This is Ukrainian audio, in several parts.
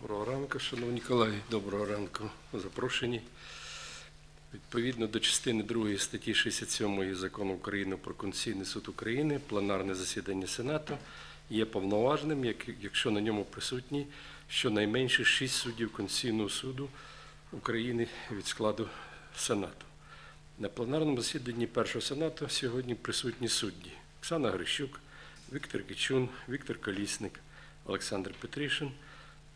Доброго ранку, шановні колеги. Доброго ранку, запрошені. Відповідно до частини 2 статті 67 Закону України про Конституційний суд України, пленарне засідання Сенату є повноважним, якщо на ньому присутні щонайменше 6 суддів Конституційного суду України від складу Сенату. На пленарному засіданні першого сенату сьогодні присутні судді Оксана Грищук, Віктор Кичун, Віктор Колісник, Олександр Петришин,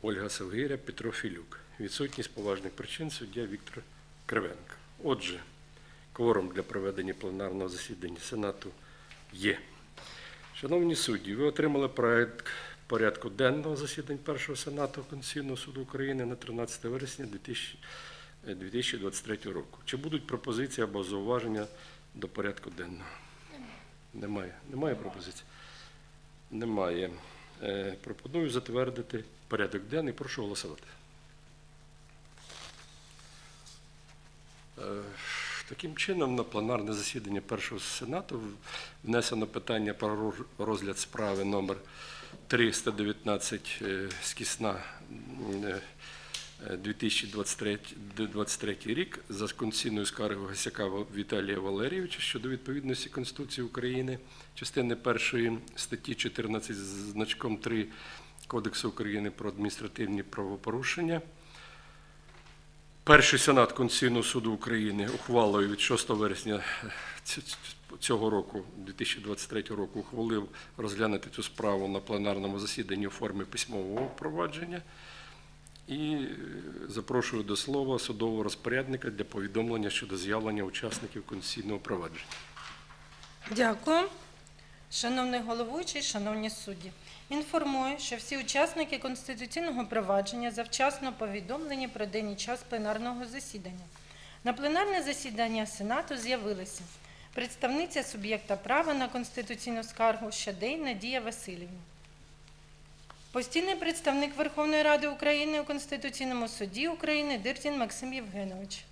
Ольга Савгиря, Петро Філюк. Відсутні з поважних причин суддя Віктор Кривенко. Отже, кворум для проведення пленарного засідання Сенату є. Шановні судді, ви отримали проект порядку денного засідань Першого Сенату Конституційного суду України на 13 вересня 2000 е, 2023 року. Чи будуть пропозиції або зауваження до порядку денного? Немає. Немає пропозицій? Немає. Е, Пропоную затвердити порядок денний. Прошу голосувати. Е, Таким чином, на пленарне засідання першого сенату внесено питання про розгляд справи номер 319 е, скісна е, е, 2023 рік за конституційною скаргою Гасяка Віталія Валерійовича щодо відповідності Конституції України, частини першої статті 14 з значком 3 Кодексу України про адміністративні правопорушення. Перший сенат Конституційного суду України ухвалою від 6 вересня ц- цього року, 2023 року, ухвалив розглянути цю справу на пленарному засіданні у формі письмового провадження. І е, запрошую до слова судового розпорядника для повідомлення щодо з'явлення учасників конституційного провадження. Дякую. Шановний головуючий, шановні судді, інформую, що всі учасники конституційного провадження завчасно повідомлені про день і час пленарного засідання. На пленарне засідання Сенату з'явилися представниця суб'єкта права на конституційну скаргу Щадей Надія Васильівна, постійний представник Верховної Ради України у Конституційному суді України Дирдін Максим Євгенович.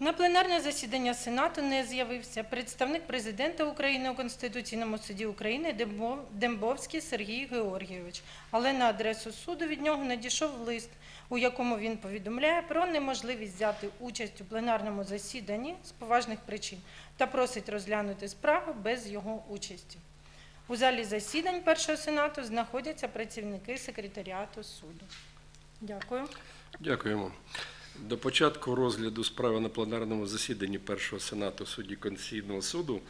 На пленарне засідання Сенату не з'явився представник президента України у Конституційному суді України Дембовський Сергій Георгійович, але на адресу суду від нього надійшов лист, у якому він повідомляє про неможливість взяти участь у пленарному засіданні з поважних причин та просить розглянути справу без його участі. У залі засідань першого сенату знаходяться працівники секретаріату суду. Дякую. Дякуємо. До початку розгляду справи на пленарному засіданні першого сенату судді Конституційного суду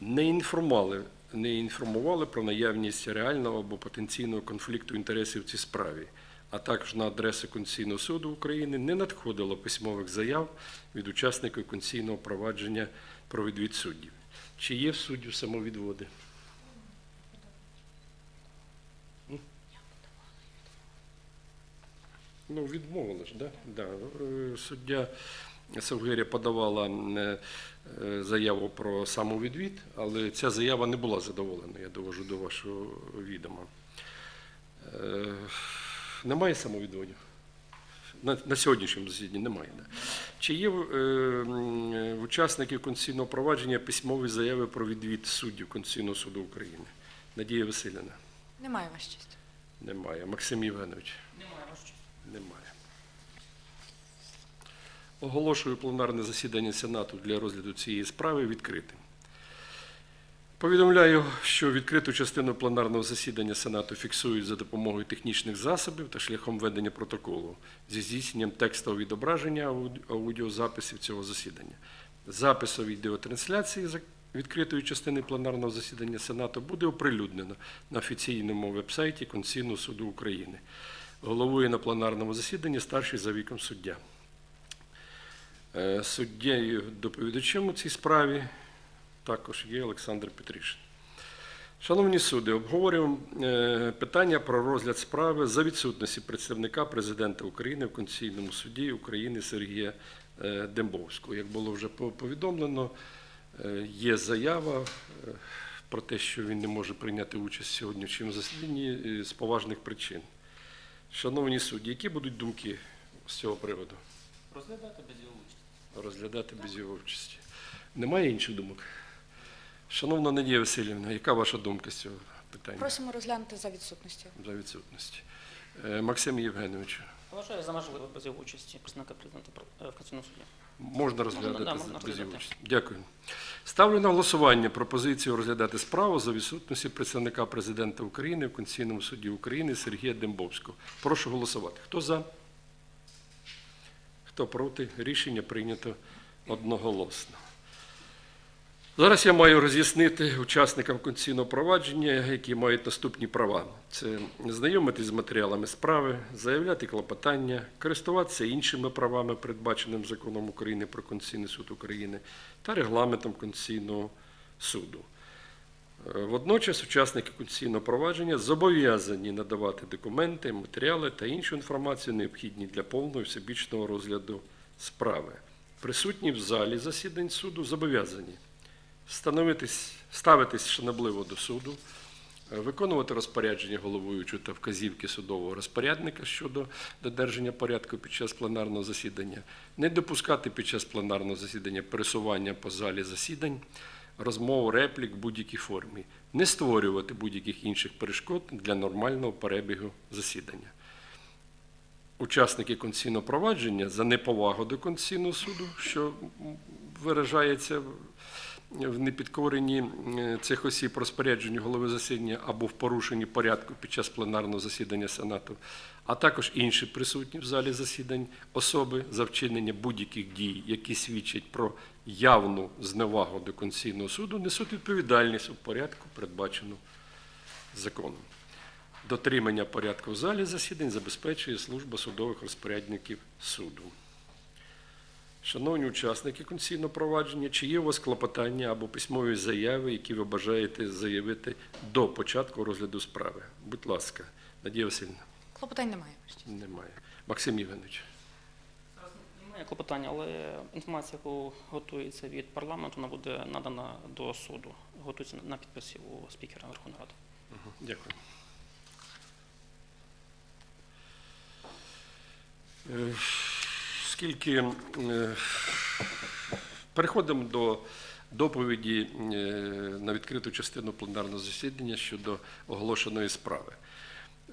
не інформували, не інформували про наявність реального або потенційного конфлікту інтересів в цій справі, а також на адресу Конституційного суду України не надходило письмових заяв від учасників конституційного провадження про відвід суддів. Чи є в суддів самовідводи? Ну, відмовили ж, да? Да. Е, Суддя Савгиря подавала е, заяву про самовідвід, але ця заява не була задоволена, я довожу до вашого відома. Е, Немає самовідводів? На, на сьогоднішньому засіданні немає. Да? Чи є м, е, учасників конституційного провадження письмові заяви про відвід суддів Конституційного суду України? Надія Васильівна? Немає ваш честь. Немає. Максим Євгенович? Немає ваш честь. Немає. Оголошую пленарне засідання Сенату для розгляду цієї справи відкритим. Повідомляю, що відкриту частину пленарного засідання Сенату фіксують за допомогою технічних засобів та шляхом ведення протоколу зі здійсненням текстового відображення аудіозаписів цього засідання. Запису відеотрансляції відкритої частини пленарного засідання Сенату буде оприлюднено на офіційному вебсайті Конституційного суду України. Головує на пленарному засіданні старший за віком суддя. Е, Суддєю доповідачем у цій справі також є Олександр Петришин. Шановні суди, обговорюємо е, питання про розгляд справи за відсутності представника президента України в Конституційному суді України Сергія е, Дембовського. Як було вже повідомлено, є заява про те, що він не може прийняти участь в сьогоднішньому засіданні з поважних причин. Шановні судді, які будуть думки з цього приводу? Розглядати без його участі. Розглядати без його участі. Немає інших думок? Шановна Надія Васильівна, яка ваша думка з цього питання Просимо розглянути за відсутністю. за відсутності? Е, Максим Євгенович, Вважаю за можливе без його участі представника президента е, в Конституційному суді. Можна розглядати да, можна без його участі? Дякую. Ставлю на голосування пропозицію розглядати справу за відсутності представника президента України в Конституційному суді України Сергія Дембовського. Прошу голосувати. Хто за? Хто проти? Рішення прийнято одноголосно. Зараз я маю роз'яснити учасникам конституційного провадження, які мають наступні права: це знайомитись з матеріалами справи, заявляти клопотання, користуватися іншими правами, передбаченим законом України про Конституційний суд України та регламентом Конституційного суду. Е, Водночас учасники конституційного провадження зобов'язані надавати документи, матеріали та іншу інформацію, необхідні для повного всебічного розгляду справи. Присутні в залі засідань суду зобов'язані ставитись шанобливо до суду, е, виконувати розпорядження головуючого та вказівки судового розпорядника щодо додержання порядку під час пленарного засідання, не допускати під час пленарного засідання пересування по залі засідань, розмов, реплік в будь-якій формі, не створювати будь-яких інших перешкод для нормального перебігу засідання. Учасники конституційного провадження за неповагу до Конституційного суду, що виражається в- непідкоренні е, цих осіб розпорядженню голови засідання або в порушенні порядку під час пленарного засідання Сенату, а також інші присутні в залі засідань особи за вчинення будь-яких дій, які свідчать про явну зневагу до Конституційного суду, несуть відповідальність у порядку, передбачену законом. Дотримання порядку в залі засідань забезпечує служба судових розпорядників суду. Шановні учасники конституційного провадження, чи є у вас клопотання або письмові заяви, які ви бажаєте заявити до початку розгляду справи? Будь ласка, Надія Васильівна, Клопотань немає. Немає. Максим Євгенович. Немає клопотання, але інформація, яку готується від парламенту, вона буде надана до суду. Готується на підписі у спікера Верховної Ради. Мгм, Дякую. Е, Скільки е, переходимо до доповіді е, на відкриту частину пленарного засідання щодо оголошеної справи.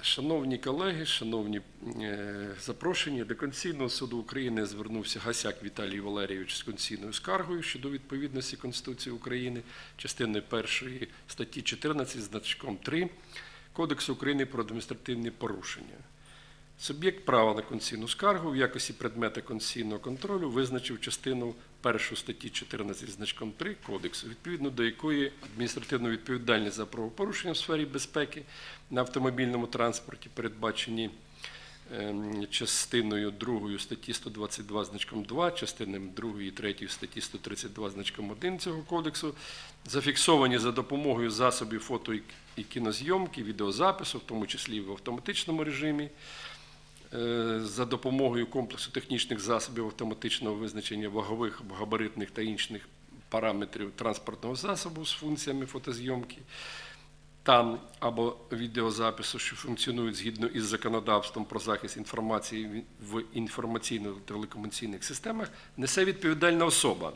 Шановні колеги, шановні е, запрошені, до Конституційного суду України звернувся Гасяк Віталій Валерійович з конституційною скаргою щодо відповідності Конституції України, частини першої статті 14 значком 3 Кодексу України про адміністративні порушення. Суб'єкт права на конституційну скаргу в якості предмета конституційного контролю визначив частину 1 статті 14 значком 3 Кодексу, відповідно до якої адміністративну відповідальність за правопорушення в сфері безпеки на автомобільному транспорті передбачені ем, частиною 2 статті 122 значком 2, частинами 2 і 3 статті 132 значком 1 цього кодексу, зафіксовані за допомогою засобів фото і- кінозйомки, відеозапису, в тому числі в автоматичному режимі, за допомогою комплексу технічних засобів автоматичного визначення вагових, габаритних та інших параметрів транспортного засобу з функціями фотозйомки, там або відеозапису, що функціонують згідно із законодавством про захист інформації в інформаційно-телекомунікаційних системах, несе відповідальна особа.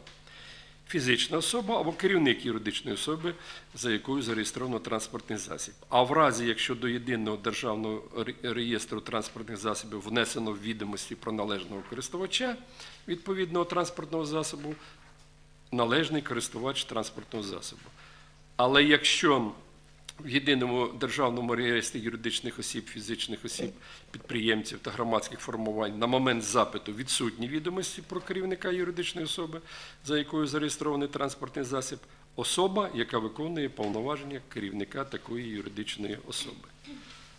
Фізична особа або керівник юридичної особи, за якою зареєстровано транспортний засіб. А в разі, якщо до єдиного державного реєстру транспортних засобів внесено відомості про належного користувача відповідного транспортного засобу, належний користувач транспортного засобу. Але якщо в єдиному державному реєстрі юридичних осіб, фізичних осіб, підприємців та громадських формувань на момент запиту відсутні відомості про керівника юридичної особи, за якою зареєстрований транспортний засіб, особа, яка виконує повноваження керівника такої юридичної особи.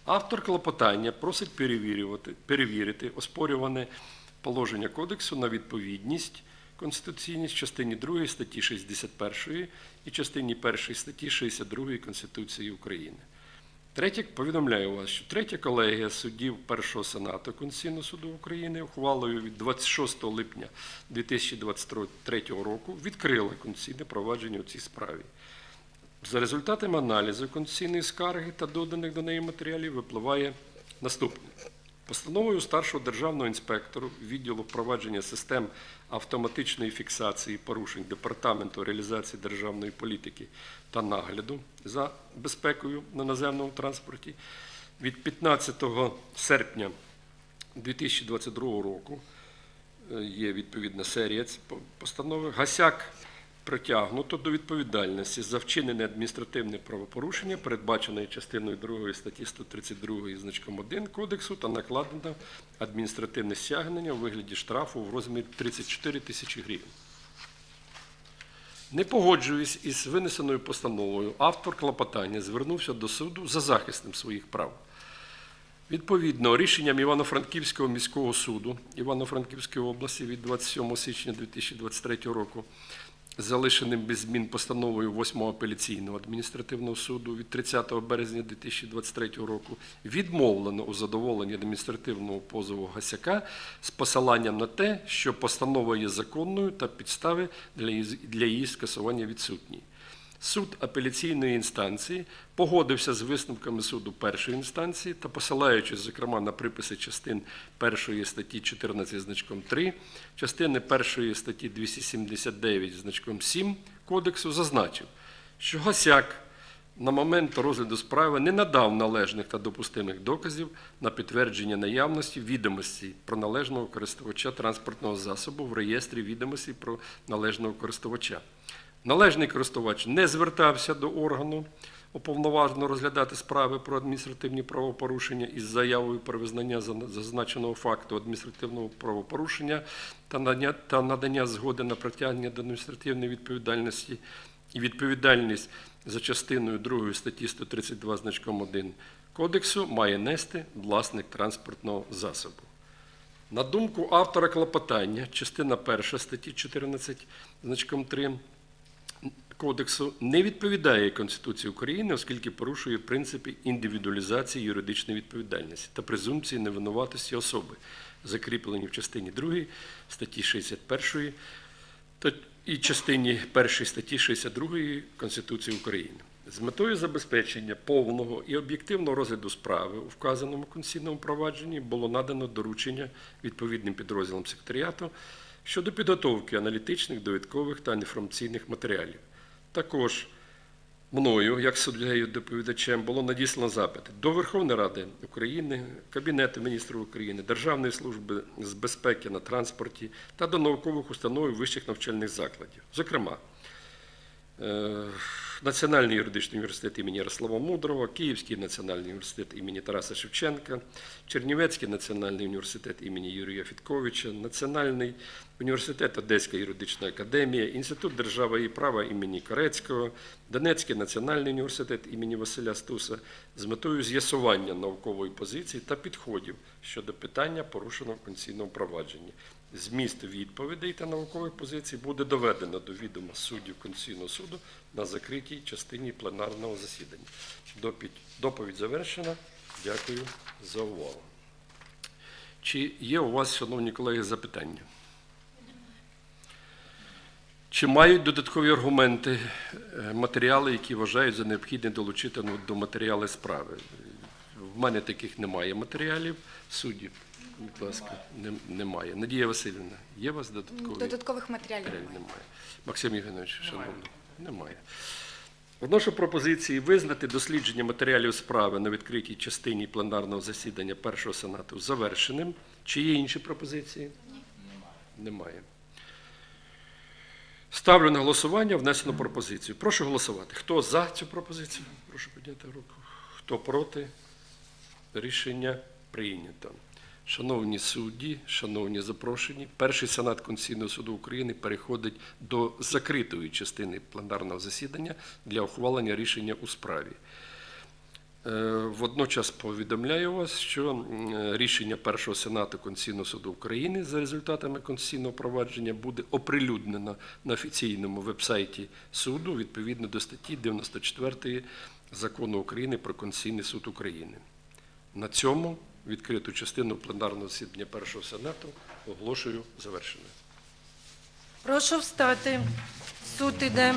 Автор клопотання просить перевірити оспорюване положення кодексу на відповідність конституційність частині 2 статті 61 і частині 1 статті 62 Конституції України. Третє, повідомляю вас, що третя колегія суддів Першого Сенату Конституційного суду України ухвалою від 26 липня 2023 року відкрила конституційне провадження у цій справі. За результатами аналізу конституційної скарги та доданих до неї матеріалів випливає наступне. Постановою старшого державного інспектору відділу впровадження систем автоматичної фіксації порушень Департаменту реалізації державної політики та нагляду за безпекою на наземному транспорті від 15 серпня 2022 року е, є відповідна серія по- постанови. Гасяк притягнуто до відповідальності за вчинене адміністративне правопорушення, передбачене частиною 2 статті 132 значком 1 Кодексу, та накладено адміністративне стягнення у вигляді штрафу в розмірі 34 тисячі гривень. Не погоджуючись із винесеною постановою, автор клопотання звернувся до суду за захистом своїх прав. Відповідно, рішенням Івано-Франківського міського суду Івано-Франківської області від 27 січня 2023 року, залишеним без змін постановою 8 апеляційного адміністративного суду від 30 березня 2023 року, відмовлено у задоволенні адміністративного позову Гасяка з посиланням на те, що постанова є законною та підстави для її- скасування відсутні. Суд апеляційної інстанції погодився з висновками суду першої інстанції та, посилаючись, зокрема, на приписи частин першої статті 14 значком 3, частини першої статті 279 значком 7 Кодексу, зазначив, що Гасяк на момент розгляду справи не надав належних та допустимих доказів на підтвердження наявності відомостей про належного користувача транспортного засобу в реєстрі відомостей про належного користувача. Належний користувач не звертався до органу, уповноважено розглядати справи про адміністративні правопорушення із заявою про визнання зазначеного факту адміністративного правопорушення та надання, згоди на притягнення до адміністративної відповідальності і відповідальність за частиною 2 статті 132 значком 1 Кодексу має нести власник транспортного засобу. На думку автора клопотання, частина 1 статті 14 значком 3 Кодексу не відповідає Конституції України, оскільки порушує принципи індивідуалізації юридичної відповідальності та презумпції невинуватості особи, закріплені в частині 2 статті 61 та і частині 1 статті 62 Конституції України. З метою забезпечення повного і об'єктивного розгляду справи у вказаному конституційному провадженні було надано доручення відповідним підрозділам секретаріату щодо підготовки аналітичних, довідкових та інформаційних матеріалів. Також мною, як суддею доповідачем, було надіслано запити до Верховної Ради України, Кабінету міністрів України, Державної служби з безпеки на транспорті та до наукових установ вищих навчальних закладів. Зокрема, Національний юридичний університет імені Ярослава Мудрого, Київський національний університет імені Тараса Шевченка, Чернівецький національний університет імені Юрія Фітковича, Національний університет Одеська юридична академія, Інститут держави і права імені Корецького, Донецький національний університет імені Василя Стуса з метою з'ясування наукової позиції та підходів щодо питання, порушеного в провадженні. Зміст відповідей та наукових позицій буде доведено до відома суддів Конституційного суду на закритій частині пленарного засідання. Доповідь завершена. Дякую за увагу. Чи є у вас, шановні колеги, запитання? Чи мають додаткові аргументи, е, матеріали, які вважають за необхідне долучити ну, до матеріали справи? В мене таких немає матеріалів. Судді, будь ласка, немає. Надія Васильівна, є у вас додаткові? Додаткових матеріалів Матеріалів немає. немає. Максим Євгенович, шановний, немає. Вношу пропозиції визнати дослідження матеріалів справи на відкритій частині пленарного засідання першого сенату завершеним. Чи є інші пропозиції? Немає. Ставлю на голосування внесену пропозицію. Прошу голосувати. Хто за цю пропозицію? Прошу підняти руку. Хто проти? Рішення прийнято. Шановні судді, шановні запрошені, перший сенат Конституційного суду України переходить до закритої частини пленарного засідання для ухвалення рішення у справі. Е, Водночас повідомляю вас, що рішення Першого Сенату Конституційного суду України за результатами конституційного провадження буде оприлюднено на офіційному вебсайті суду відповідно до статті 94 Закону України про Конституційний суд України. На цьому відкриту частину пленарного засідання Першого Сенату оголошую завершеною. Прошу встати. Суд іде.